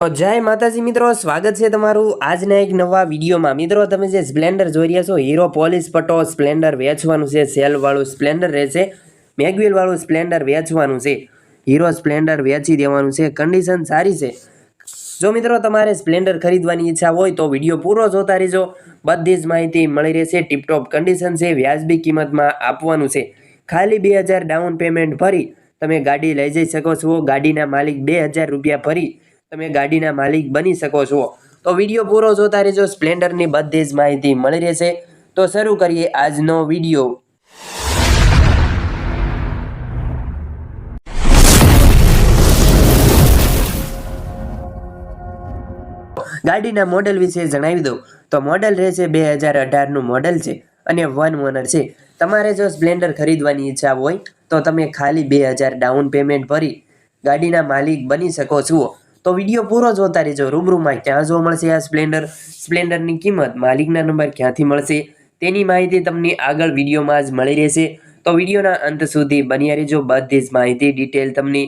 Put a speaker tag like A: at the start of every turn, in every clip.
A: તો જય માતાજી મિત્રો, સ્વાગત છે તમારું આજના એક નવા વિડીયોમાં. મિત્રો, તમે જે સ્પ્લેન્ડર જોઈ રહ્યા છો, હીરો પોલીસ પટો સ્પ્લેન્ડર વેચવાનું છે, સેલવાળું સ્પ્લેન્ડર રહેશે, મેગવેલવાળું સ્પ્લેન્ડર વેચવાનું છે, હીરો સ્પ્લેન્ડર વેચી દેવાનું છે કન્ડિશન સારી છે. જો મિત્રો, તમારે સ્પ્લેન્ડર ખરીદવાની ઈચ્છા હોય તો વીડિયો પૂરો જોતા રહેજો. બધી જ માહિતી મળી રહેશે, ટીપટોપ કન્ડિશન છે, વ્યાજબી કિંમતમાં આપવાનું છે. ખાલી બે ડાઉન પેમેન્ટ ભરી તમે ગાડી લઈ જઈ શકો છો. ગાડીના માલિક બે રૂપિયા ભરી તમે ગાડીના માલિક બની શકો છો. તો વીડિયો પૂરો જોતા રહેજો. સ્પ્લેન્ડરની બધી જ માહિતી મળી રહેશે. તો શરૂ કરીએ આજનો વીડિયો. ગાડીના મોડેલ વિશે જણાવી દઉં. તો મોડેલ રહેશે બે હજાર અઢારનું મોડેલ છે અને વન ઓનર છે. તમારે જો સ્પ્લેન્ડર ખરીદવાની ઈચ્છા હોય, તો તમે ખાલી બે હજાર ડાઉન પેમેન્ટ ભરી ગાડીના માલિક બની શકો છો. તો વીડિયો પૂરો જોતા રહેજો. રૂબરૂમાં ક્યાં જોવા મળશે આ સ્પ્લેન્ડર? સ્પ્લેન્ડરની કિંમત માલિકના નંબર ક્યાંથી મળશે? તેની માહિતી તમને આગળ વિડીયોમાં જ મળી રહેશે. તો વિડીયોના અંત સુધી બન્યા રહેજો. બધી જ માહિતી, ડિટેલ તમને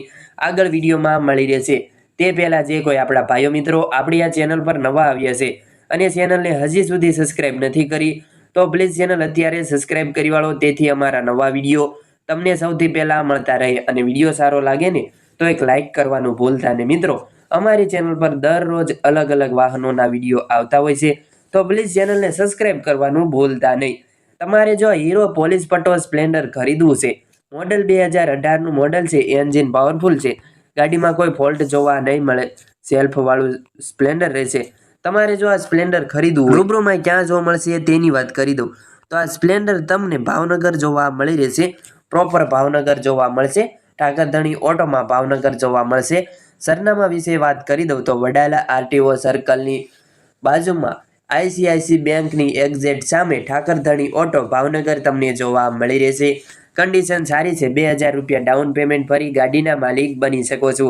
A: આગળ વિડીયોમાં મળી રહેશે. તે પહેલાં જે કોઈ આપણા ભાઈઓ મિત્રો આપણી આ ચેનલ પર નવા આવ્યા છે અને ચેનલને હજી સુધી સબસ્ક્રાઇબ નથી કરી, તો પ્લીઝ ચેનલ અત્યારે સબસ્ક્રાઇબ કરી વાળો. તેથી અમારા નવા વીડિયો તમને સૌથી પહેલાં મળતા રહે અને વીડિયો સારો લાગે ને, તો એક લાઇક કરવાનું ભૂલતા ને મિત્રો અમારી ચેનલ પર દરરોજ અલગ અલગ વાહનોના વીડિયો આવતા હોય છે, તો પ્લીઝ ચેનલને સબસ્ક્રાઇબ કરવાનું ભૂલતા નહીં. તમારે જો હીરો પોલીસ પટો સ્પ્લેન્ડર ખરીદવું છે મોડલ બે હજાર અઢારનું મોડલ છે એન્જિન પાવરફુલ છે, ગાડીમાં કોઈ ફોલ્ટ જોવા નહીં મળે સેલ્ફવાળું સ્પ્લેન્ડર રહેશે. તમારે જો આ સ્પ્લેન્ડર ખરીદવું રૂબરૂમાં ક્યાં જોવા મળશે તેની વાત કરી દઉં. તો આ સ્પ્લેન્ડર તમને ભાવનગર જોવા મળી રહેશે પ્રોપર ભાવનગર જોવા મળશે ઠાકરધણી ઓટોમાં ભાવનગર જોવા મળશે સરનામા વિશે વાત કરી દઉં તો વડાલા આરટીઓ સર્કલની બાજુમાં આઈસીઆઈસી બેંકની એક્ઝેટ સામે ઠાકરધણી ઓટો ભાવનગર તમને જોવા મળી રહેશે. કન્ડિશન સારી છે. બે હજાર રૂપિયા ડાઉન પેમેન્ટ ભરી ગાડીના માલિક બની શકો છો.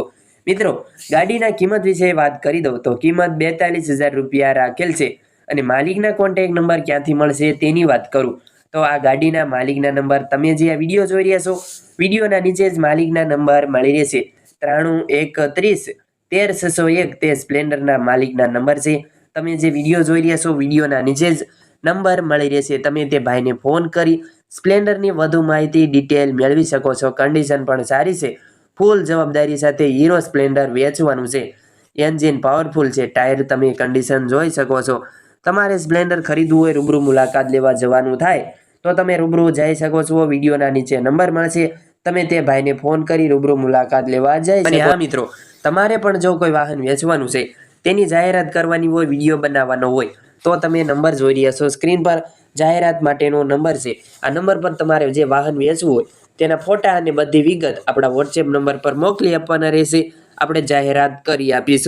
A: મિત્રો, ગાડીના કિંમત વિશે વાત કરી દઉં તો કિંમત બેતાલીસ હજાર રૂપિયા રાખેલ છે અને માલિકના કોન્ટેક નંબર ક્યાંથી મળશે તેની વાત કરું. તો આ ગાડીના માલિકના નંબર તમે જે આ વીડિયો જોઈ રહ્યા છો, વિડીયોના નીચે જ માલિકના નંબર મળી રહેશે. ત્રાણું એકત્રીસ તેર છસો એક તે સ્પ્લેન્ડરના માલિકના નંબર છે. તમે જે વીડિયો જોઈ રહ્યા છો, વિડીયોના નીચે જ નંબર મળી રહેશે. તમે તે ભાઈને ફોન કરી સ્પ્લેન્ડરની વધુ માહિતી, ડિટેલ મેળવી શકો છો. કન્ડિશન પણ સારી છે. ફૂલ જવાબદારી સાથે હીરો સ્પ્લેન્ડર વેચવાનું છે. એન્જિન પાવરફુલ છે. ટાયર તમે કન્ડિશન જોઈ શકો છો. તમારે સ્પ્લેન્ડર ખરીદવું હોય, રૂબરૂ મુલાકાત લેવા જવાનું થાય, તો તમે રૂબરૂ જઈ શકો છો. વિડીયોના નીચે નંબર મળશે. તમે તે ભાઈને ફોન કરી રૂબરૂ મુલાકાત લેવા જાય અને હા, મિત્રો, તમારે પણ જો કોઈ વાહન વેચવાનું છે, તેની જાહેરાત કરવાની હોય, વીડિયો બનાવવાનો હોય, તો તમે નંબર જોઈ રહ્યા છો. સ્ક્રીન પર જાહેરાત માટેનો નંબર છે. આ નંબર પર તમારે જે વાહન વેચવું હોય, તેના ફોટા અને બધી વિગત આપણા વોટ્સએપ નંબર પર મોકલી આપવાના રહેશે. આપણે જાહેરાત કરી આપીશું.